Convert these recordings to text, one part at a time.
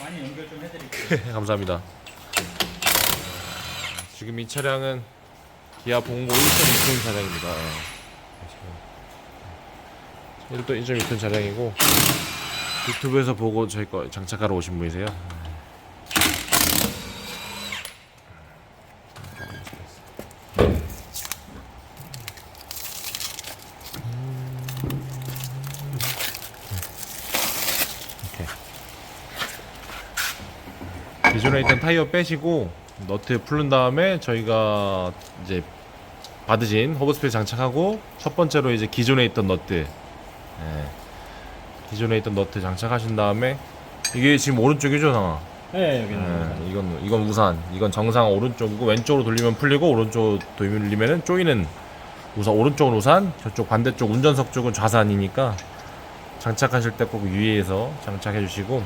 많이 연결 좀 해드릴게요. 감사합니다. 지금 이 차량은 기아 봉고 1.2톤 차량입니다. 예. 1.2톤 차량이고 유튜브에서 보고 저희 거 장착하러 오신 분이세요. 기존에 있던 타이어 빼시고 너트 풀른 다음에 저희가 이제 받으신 허브스페이스 장착하고 첫 번째로 이제 기존에 있던 너트 예. 기존에 있던 너트 장착하신 다음에 이게 지금 오른쪽이죠 상아 네, 여기는. 예, 이건 이건 우산 이건 정상 오른쪽이고 왼쪽으로 돌리면 풀리고 오른쪽 돌리면은 쪼이는 우산 오른쪽은 우산 저쪽 반대쪽 운전석 쪽은 좌산이니까 장착하실 때 꼭 유의해서 장착해 주시고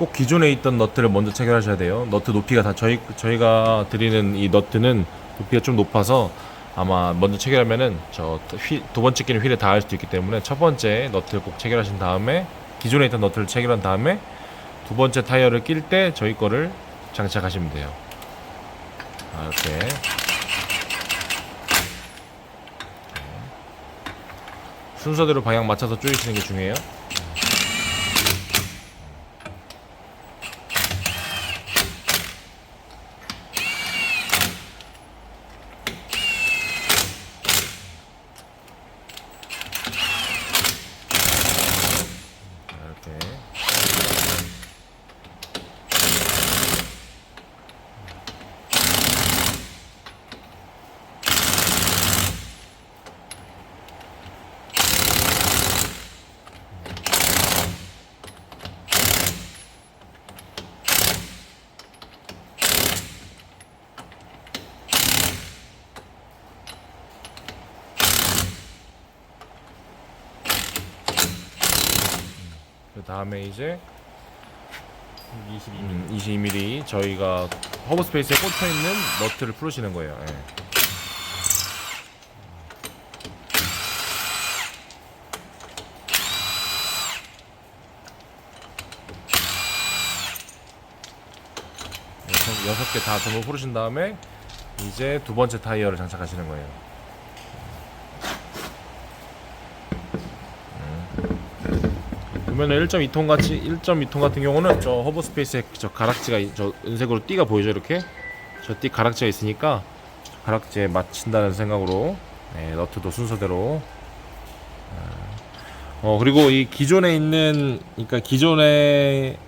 꼭 기존에 있던 너트를 먼저 체결하셔야 돼요. 너트 높이가 다 저희 저희가 드리는 이 너트는 높이가 좀 높아서 아마 먼저 체결하면은 저 두 번째 끼는 휠에 닿을 수도 있기 때문에 첫 번째 너트를 꼭 체결하신 다음에 기존에 있던 너트를 체결한 다음에 두 번째 타이어를 낄 때 저희 거를 장착하시면 돼요. 아, 이렇게 순서대로 방향 맞춰서 조이시는 게 중요해요. 이렇게 그 다음에 이제 22mm. 음, 22mm 저희가 허브 스페이스에 꽂혀 있는 너트를 풀으시는 거예요. 예. 여섯, 여섯 개다 전부 풀으신 다음에 이제 두 번째 타이어를 장착하시는 거예요. 보면 1.2톤 같이 1.2톤 같은 경우는 저 허브 스페이스에 저 가락지가 이- 저 은색으로 띠가 보이죠 이렇게 저 띠 가락지가 있으니까 가락지에 맞춘다는 생각으로 네, 너트도 순서대로 어 그리고 이 기존에 있는 그러니까 기존에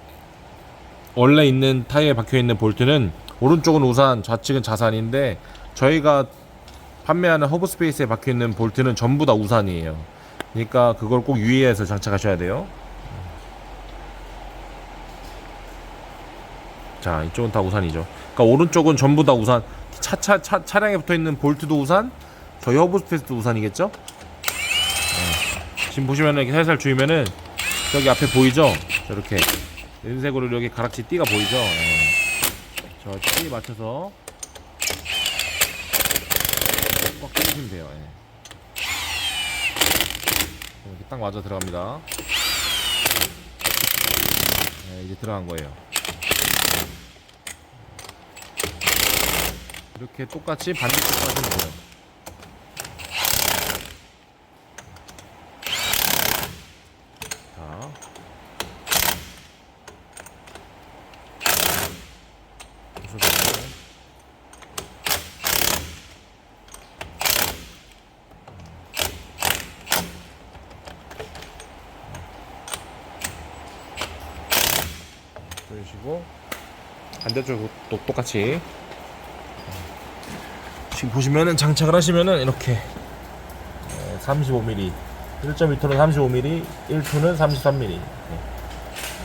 원래 있는 타이어에 박혀 있는 볼트는 오른쪽은 우산 좌측은 자산인데 저희가 판매하는 허브 스페이스에 박혀 있는 볼트는 전부 다 우산이에요. 그러니까 그걸 꼭 유의해서 장착하셔야 돼요. 자 이쪽은 다 우산이죠. 그러니까 오른쪽은 전부 다 우산. 차, 차, 차, 차량에 붙어 있는 볼트도 우산, 저희 허브 스페이스도 우산이겠죠? 네. 지금 보시면은 이렇게 살살 주이면은 저기 앞에 보이죠? 저렇게 은색으로 여기 가락지 띠가 보이죠? 네. 저띠 맞춰서 꽉 끼우시면 돼요. 예. 이렇게 딱 맞아 들어갑니다. 네, 이제 들어간 거예요. 이렇게 똑같이 반대쪽도 하시면 돼요. 자. 보이시고 반대쪽도 똑- 똑같이 지금 보시면은 장착을 하시면은 이렇게 35mm 1.2톤은 35mm 1톤은 33mm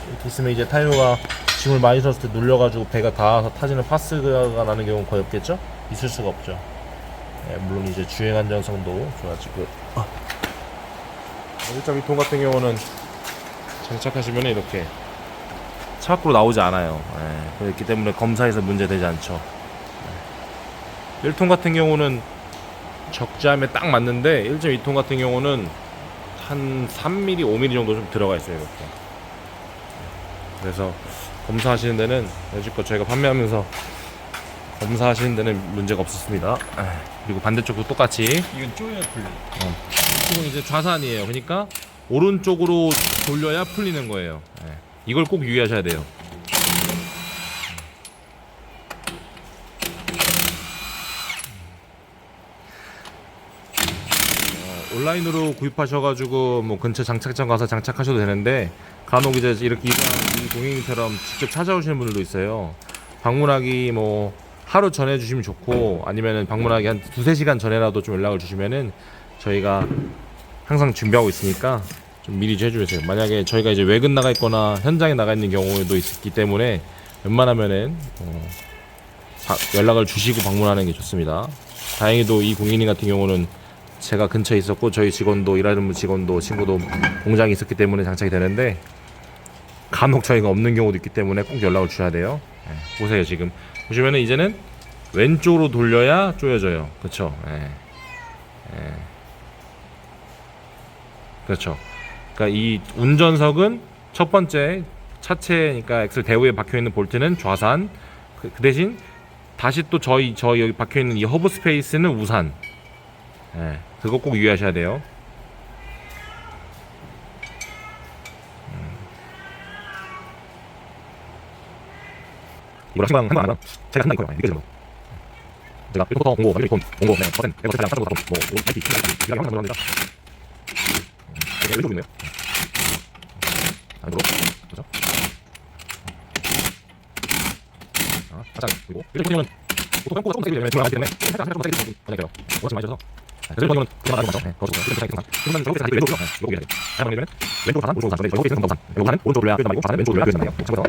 이렇게 있으면 이제 타이어가 짐을 많이 섰을 때 눌려가지고 배가 닿아서 타지는 파스가 나는 경우는 거의 없겠죠? 있을 수가 없죠 예, 물론 이제 주행 안전성도 좋아지고 1.2톤 같은 경우는 장착하시면 이렇게 차 밖으로 나오지 않아요. 예, 그렇기 때문에 검사에서 문제되지 않죠. 예. 1톤 같은 경우는 적재함에 딱 맞는데 1.2톤 같은 경우는 한 3mm, 5mm 정도 좀 들어가 있어요 이렇게. 그래서 검사하시는 데는 여지껏 저희가 판매하면서 검사하시는 데는 문제가 없었습니다. 아, 그리고 반대쪽도 똑같이 이건 쪼여야 풀려. 이쪽은 이제 좌산이에요. 그러니까 오른쪽으로 돌려야 풀리는 거예요. 예. 이걸 꼭 유의하셔야 돼요. 온라인으로 구입하셔가지고 뭐 근처 장착점 가서 장착하셔도 되는데 간혹 이제 이렇게 이런 이 고객님처럼 직접 찾아오시는 분들도 있어요. 방문하기 뭐 하루 전에 주시면 좋고 아니면은 방문하기 한 두세 시간 전에라도 좀 연락을 주시면은 저희가 항상 준비하고 있으니까 좀 미리 좀 해주세요. 만약에 저희가 이제 외근 나가 있거나 현장에 나가 있는 경우도 있기 때문에 웬만하면은 어, 바- 연락을 주시고 방문하는 게 좋습니다. 다행히도 이 공인님 같은 경우는 제가 근처에 있었고 저희 직원도 일하는 분 직원도 친구도 공장에 있었기 때문에 장착이 되는데 간혹 저희가 없는 경우도 있기 때문에 꼭 연락을 주셔야 돼요. 예, 보세요 지금 보시면은 이제는 왼쪽으로 돌려야 조여져요. 그렇죠? 예. 예. 그렇죠. 그러니까 이 운전석은 첫 번째 차체니까 엑셀 대우에 박혀 있는 볼트는 좌산. 그, 그 대신 다시 또 저희 저희 여기 박혀 있는 이 허브 스페이스는 우산. 예. 그거 꼭 유의하셔야 돼요. 이거랑 신방 한번 안 하면 제가 한다 이거요. 느껴지는 거. 제가 1부터 공고, 1번 공고, 네, 퍼센트, 100% 차량 3.5, 뭐, IP, 이라고 하는 겁니다. 이게 있네요. 안으로, 그렇죠? 자, 살짝 그리고 왼쪽 보시면 보통 뺑코가 조금 세게 되면 들어가기 때문에 살짝 살짝 좀 세게 좀 만약에요. 그렇지 많이 셔서 왼쪽 보시면 그냥 맞죠? 네, 그렇죠. 이렇게 생각 그러면 저렇게 다시 왼쪽으로 네, 이거 보게 돼요. 다시 한번 왼쪽 사단, 오른쪽 사단, 저기 있는 검사산. 우산은 오른쪽으로 돌려야 끄지 말고 사단은 왼쪽으로 돌려야 끄지 말이에요. 참고해서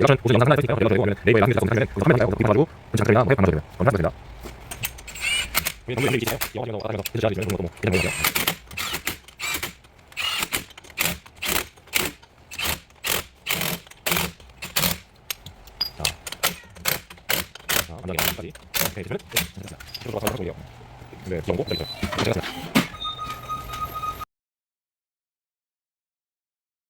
이거는 보신 영상 하나 있으니까 연락 되고 네이버에 검색하면 그 화면 가지고 가지고 웹 만들어줘요. 그럼 하면 됩니다. 우리 너무 있어요. 영화 영화 하면서 계속 자리 그런 것도 뭐 그냥 보여요. 자, 가